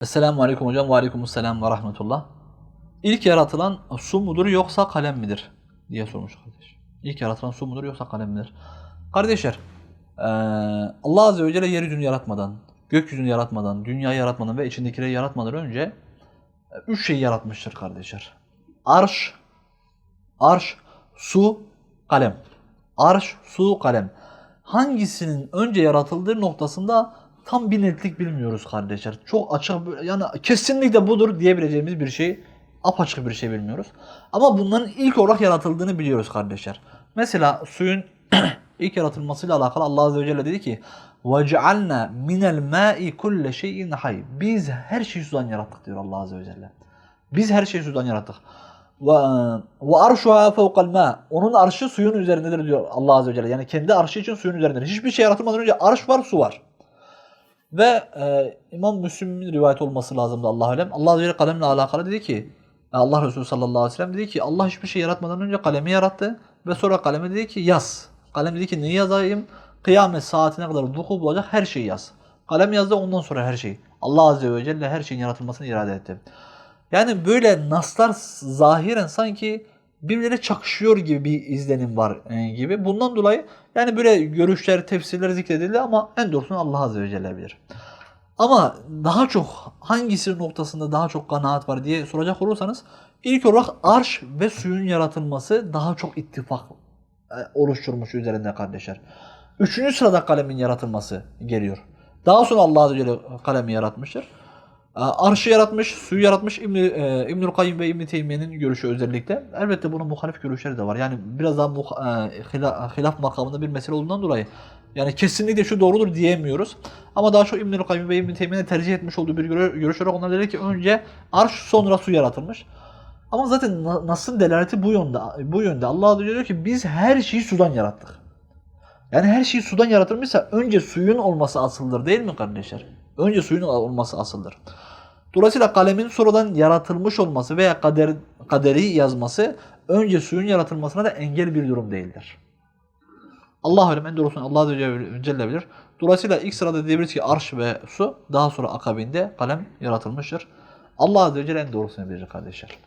Esselamu Aleyküm hocam ve Aleykümselam ve Rahmetullah. İlk yaratılan su mudur yoksa kalem midir? diye sormuş kardeş. İlk yaratılan su mudur yoksa kalem midir? Kardeşler, Allah Azze ve Celle yeryüzünü yaratmadan, gökyüzünü yaratmadan, dünyayı yaratmadan ve içindekileri yaratmadan önce üç şeyi yaratmıştır kardeşler. Arş, arş, su, kalem. Arş, su, kalem. Hangisinin önce yaratıldığı noktasında tam bir netlik bilmiyoruz kardeşler. Çok açık yani kesinlikle budur diyebileceğimiz bir şey apaçık bir şey bilmiyoruz. Ama bunların ilk olarak yaratıldığını biliyoruz kardeşler. Mesela suyun ilk yaratılmasıyla alakalı Allah Azze ve Celle dedi ki وَجَعَلْنَا مِنَ الْمَاءِ كُلَّ شَيْءٍ حَيٍّ Biz her şeyi sudan yarattık diyor Allah Azze ve Celle. Biz her şeyi sudan yarattık. Ve ve arşuha fevkal ma. Onun arşı suyun üzerindedir diyor Allah Azze ve Celle. Yani kendi arşı için suyun üzerindedir. Hiçbir şey yaratılmadan önce arş var, su var. Ve e, İmam Müslim'in rivayet olması lazımdı Allah alem. Allah Azze ve kalemle alakalı dedi ki Allah Resulü sallallahu aleyhi ve sellem dedi ki Allah hiçbir şey yaratmadan önce kalemi yarattı ve sonra kaleme dedi ki yaz. Kalem dedi ki neyi yazayım? Kıyamet saatine kadar vuku bulacak her şeyi yaz. Kalem yazdı ondan sonra her şeyi. Allah Azze ve Celle her şeyin yaratılmasını irade etti. Yani böyle naslar zahiren sanki birbirine çakışıyor gibi bir izlenim var e, gibi. Bundan dolayı yani böyle görüşler, tefsirler zikredildi ama en doğrusunu Allah Azze ve Celle bilir. Ama daha çok hangisi noktasında daha çok kanaat var diye soracak olursanız ilk olarak arş ve suyun yaratılması daha çok ittifak e, oluşturmuş üzerinde kardeşler. Üçüncü sırada kalemin yaratılması geliyor. Daha sonra Allah Azze ve Celle kalemi yaratmıştır. E, Arşı yaratmış, suyu yaratmış İbn e, İbnül Kayyim ve İbn Teymiye'nin görüşü özellikle. Elbette bunun muhalif görüşleri de var. Yani biraz daha muh- e, hila- hilaf makamında bir mesele olduğundan dolayı yani kesinlikle şu doğrudur diyemiyoruz. Ama daha çok İbnül Kayyim ve İbn Teymiye'nin tercih etmiş olduğu bir görüş olarak onlar dedi ki önce arş sonra su yaratılmış. Ama zaten na- nasıl delaleti bu yönde. Bu yönde. Allah diyor ki biz her şeyi sudan yarattık. Yani her şey sudan yaratılmışsa önce suyun olması asıldır değil mi kardeşler? Önce suyun olması asıldır. Dolayısıyla kalemin sonradan yaratılmış olması veya kader, kaderi yazması önce suyun yaratılmasına da engel bir durum değildir. Allah alem en doğrusunu Allah Celle bilir. Dolayısıyla ilk sırada diyebiliriz ki arş ve su daha sonra akabinde kalem yaratılmıştır. Allah Celle en doğrusunu bilir kardeşler.